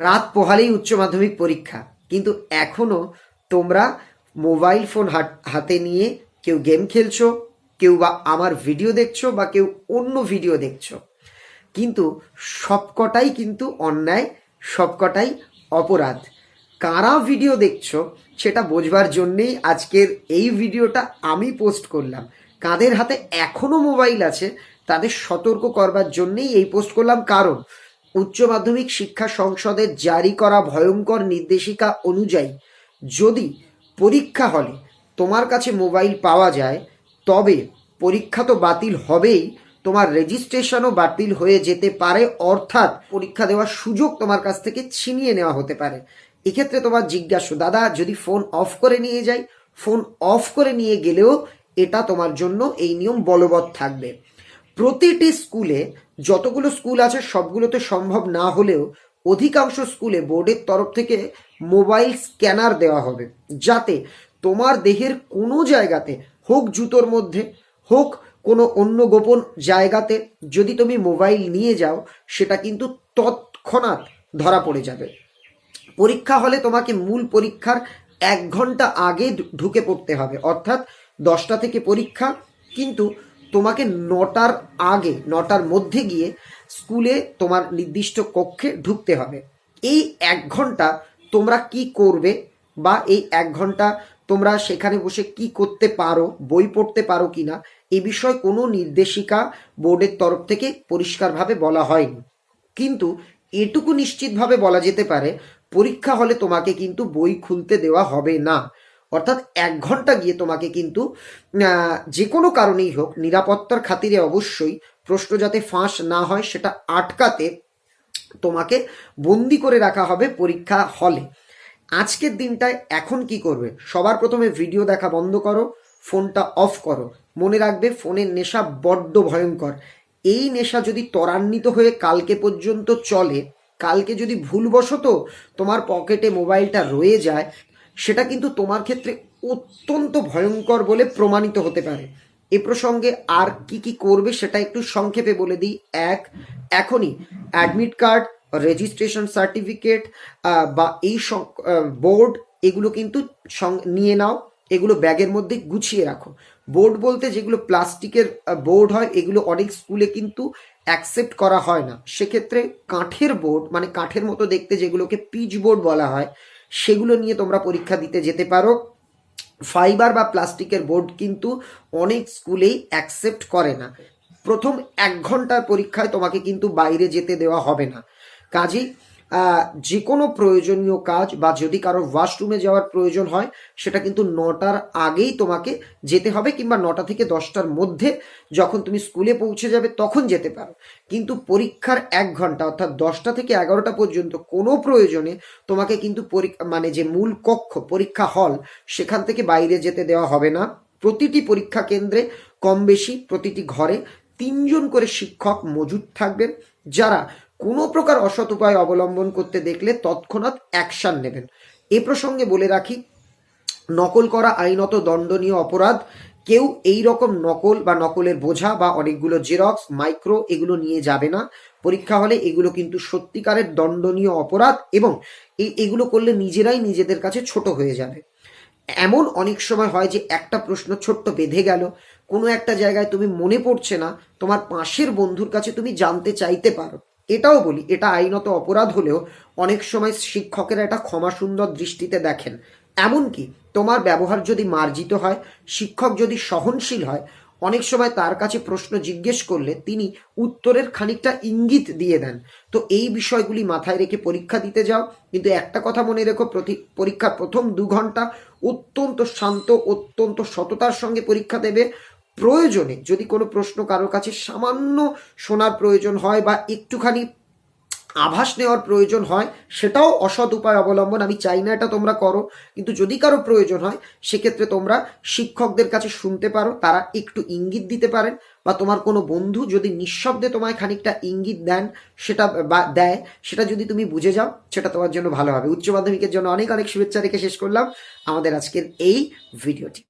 রাত পোহালেই উচ্চ মাধ্যমিক পরীক্ষা। কিন্তু এখনও তোমরা মোবাইল ফোন হাতে নিয়ে কেউ গেম খেলছো, কেউ বা আমার ভিডিও দেখছ বা কেউ অন্য ভিডিও দেখছ। কিন্তু সবকটাই কিন্তু অন্যায়, সবকটাই অপরাধ। কারা ভিডিও দেখছ সেটা বোঝবার জন্যেই আজকের এই ভিডিওটা আমি পোস্ট করলাম। কাদের হাতে এখনও মোবাইল আছে, তাদের সতর্ক করবার জন্যেই এই পোস্ট করলাম। কারণ উচ্চ মাধ্যমিক শিক্ষা সংসদের জারি করা ভয়ঙ্কর নির্দেশিকা অনুযায়ী যদি পরীক্ষা হলে তোমার কাছে মোবাইল পাওয়া যায়, তবে পরীক্ষা তো বাতিল হবেই, তোমার রেজিস্ট্রেশনও বাতিল হয়ে যেতে পারে, অর্থাৎ পরীক্ষা দেওয়ার সুযোগ তোমার কাছ থেকে ছিনিয়ে নেওয়া হতে পারে। এক্ষেত্রে তোমার জিজ্ঞাসা, দাদা, যদি ফোন অফ করে নিয়ে যাই? ফোন অফ করে নিয়ে গেলেও এটা তোমার জন্য এই নিয়ম বলবৎ থাকবে। প্রতিটি স্কুলে যতগুলো স্কুল আছে, সবগুলোতে সম্ভব না হলেও অধিকাংশ স্কুলে বোর্ডের তরফ থেকে মোবাইল স্ক্যানার দেওয়া হবে। যাতে তোমার দেহের কোনো জায়গাতে, হোক জুতোর মধ্যে, হোক কোনো অন্য গোপন জায়গাতে, যদি তুমি মোবাইল নিয়ে যাও, সেটা কিন্তু তৎক্ষণাৎ ধরা পড়ে যাবে। পরীক্ষা হলে তোমাকে মূল পরীক্ষার এক ঘণ্টা আগে ঢুকে পড়তে হবে। অর্থাৎ দশটা থেকে পরীক্ষা, কিন্তু তোমাকে নটার আগে, নটার মধ্যে গিয়ে স্কুলে তোমার নির্দিষ্ট কক্ষে ঢুকতে হবে। এই এক ঘণ্টা তোমরা কি করবে বা এই এক ঘণ্টা তোমরা সেখানে বসে কি করতে পারো, বই পড়তে পারো কিনা, এ বিষয়ে কোনো নির্দেশিকা বোর্ডের তরফ থেকে পরিষ্কারভাবে বলা হয়নি। কিন্তু এটুকু নিশ্চিতভাবে বলা যেতে পারে, পরীক্ষা হলে তোমাকে কিন্তু বই খুলতে দেওয়া হবে না। অর্থাৎ এক ঘণ্টা গিয়ে তোমাকে কিন্তু যে কোনো কারণেই হোক, নিরাপত্তার খাতিরে অবশ্যই প্রশ্ন যাতে ফাঁস না হয় সেটা আটকাতে তোমাকে বন্দি করে রাখা হবে পরীক্ষা হলে। আজকের দিনটায় এখন কি করবে? সবার প্রথমে ভিডিও দেখা বন্ধ করো, ফোনটা অফ করো। মনে রাখবে ফোনের নেশা বড্ড ভয়ঙ্কর। এই নেশা যদি ত্বরান্বিত হয়ে কালকে পর্যন্ত চলে, কালকে যদি ভুলবশত তোমার পকেটে মোবাইলটা রয়ে যায় সেটা কিন্তু তোমার ক্ষেত্রে অত্যন্ত ভয়ঙ্কর বলে প্রমাণিত হতে পারে। এ প্রসঙ্গে আর কি কি করবে সেটা একটু সংক্ষেপে বলে দিই। এক, এখনই অ্যাডমিট কার্ড রেজিস্ট্রেশন সার্টিফিকেট বা এই বোর্ড এগুলো কিন্তু নিয়ে নাও। এগুলো ব্যাগের মধ্যে গুছিয়ে রাখো। বোর্ড বলতে যেগুলো প্লাস্টিকের বোর্ড হয়, এগুলো অনেক স্কুলে কিন্তু অ্যাকসেপ্ট করা হয় না। সেক্ষেত্রে কাঠের বোর্ড মানে কাঠের মতো দেখতে যেগুলোকে পিচ বোর্ড বলা হয় সেগুলো নিয়ে তোমরা পরীক্ষা দিতে যেতে পারো। ফাইবার বা প্লাস্টিকের বোর্ড কিন্তু অনেক স্কুলেই অ্যাকসেপ্ট করে না। প্রথম এক ঘণ্টার পরীক্ষায় তোমাকে কিন্তু বাইরে যেতে দেওয়া হবে না। কাজেই যে কোনো প্রয়োজনীয় কাজ বা যদি কারও ওয়াশরুমে যাওয়ার প্রয়োজন হয়, সেটা কিন্তু নটার আগেই তোমাকে যেতে হবে কিংবা নটা থেকে দশটার মধ্যে যখন তুমি স্কুলে পৌঁছে যাবে তখন যেতে পারো। কিন্তু পরীক্ষার এক ঘণ্টা অর্থাৎ দশটা থেকে এগারোটা পর্যন্ত কোনো প্রয়োজনে তোমাকে কিন্তু পরীক্ষা মানে যে মূল কক্ষ, পরীক্ষা হল, সেখান থেকে বাইরে যেতে দেওয়া হবে না। প্রতিটি পরীক্ষা কেন্দ্রে কম বেশি প্রতিটি ঘরে তিনজন করে শিক্ষক মজুদ থাকবেন, যারা কোনো প্রকার অসৎ উপায় অবলম্বন করতে দেখলে তৎক্ষণাৎ অ্যাকশন নেবেন। এ প্রসঙ্গে বলে রাখি, নকল করা আইনত দণ্ডনীয় অপরাধ, কেউ এই রকম নকল বা নকলের বোঝা বা অনেকগুলো জেরক্স, মাইক্রো এগুলো নিয়ে যাবে না। পরীক্ষা হলে এগুলো কিন্তু সত্যিকারের দণ্ডনীয় অপরাধ এবং এগুলো করলে নিজেরাই নিজেদের কাছে ছোট হয়ে যাবে। এমন অনেক সময় হয় যে একটা প্রশ্ন ছোট্ট বেঁধে গেল, কোনো একটা জায়গায় তুমি মনে পড়ছে না, তোমার পাশের বন্ধুর কাছে তুমি জানতে চাইতে পারো। এটাও বলি, এটা আইনত অপরাধ হলেও অনেক সময় শিক্ষকেরা এটা ক্ষমা সুন্দর দৃষ্টিতে দেখেন। এমনকি তোমার ব্যবহার যদি মার্জিত হয়, শিক্ষক যদি সহনশীল হয়, অনেক সময় তার কাছে প্রশ্ন জিজ্ঞেস করলে তিনি উত্তরের খানিকটা ইঙ্গিত দিয়ে দেন। তো এই বিষয়গুলি মাথায় রেখে পরীক্ষা দিতে যাও। কিন্তু একটা কথা মনে রেখো পরীক্ষার প্রথম দু ঘণ্টা অত্যন্ত শান্ত, অত্যন্ত সততার সঙ্গে পরীক্ষা দেবে। প্রয়োজনে যদি কোনো প্রশ্ন কারোর কাছে সামান্য শোনার প্রয়োজন হয় বা একটুখানি আভাস নেওয়ার প্রয়োজন হয়, সেটাও অসৎ উপায় অবলম্বন। আমি চাই না এটা তোমরা করো, কিন্তু যদি কারও প্রয়োজন হয়, সেক্ষেত্রে তোমরা শিক্ষকদের কাছে শুনতে পারো, তারা একটু ইঙ্গিত দিতে পারেন, বা তোমার কোনো বন্ধু যদি নিঃশব্দে তোমায় খানিকটা ইঙ্গিত দেন, সেটা বা দেয়, সেটা যদি তুমি বুঝে যাও, সেটা তোমার জন্য ভালো হবে। উচ্চ মাধ্যমিকের জন্য অনেক অনেক শুভেচ্ছা রেখে শেষ করলাম। আমাদের আজকের এই ভিডিওটি।